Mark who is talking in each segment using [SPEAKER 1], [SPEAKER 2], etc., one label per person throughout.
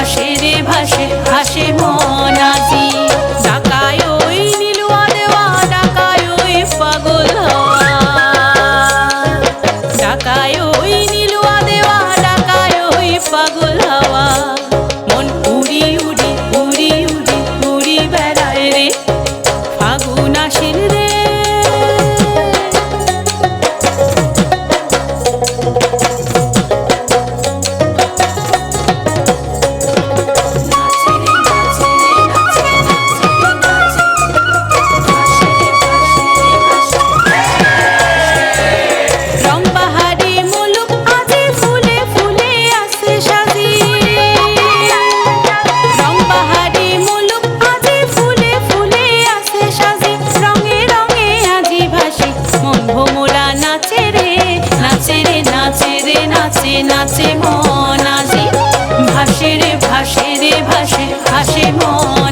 [SPEAKER 1] ভাসে রে ভাসে ভাসে মন। নাচে মন আজি। ভাসে রে ভাসে রে ভাসে ভাসে মন।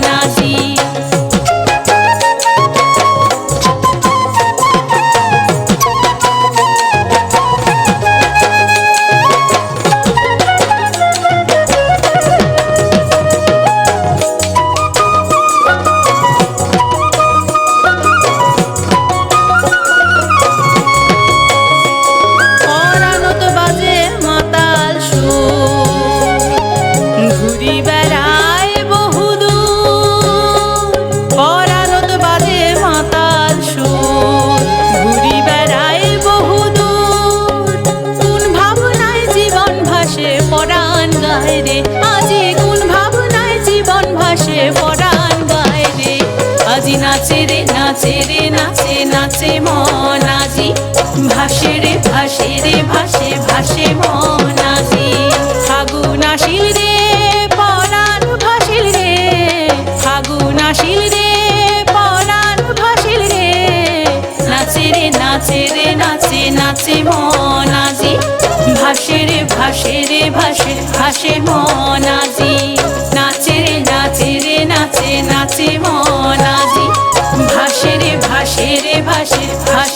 [SPEAKER 1] নাচে রে নাচে রে, নাচে নাচে মন আজি। ভাসে রে ভাসে রে, ভাসে ভাসে মন আজি। ফাগুন আসিল রে, পরাণ ভাসিল রে। ফাগুন আসিল রে, পরাণ ভাসিল রে। নাচে রে নাচে রে, নাচে নাচে মন আজি। ভাসে রে ভাসে রে, ভাসে ভাসে মন ভাসে রে ভাসে ভাসে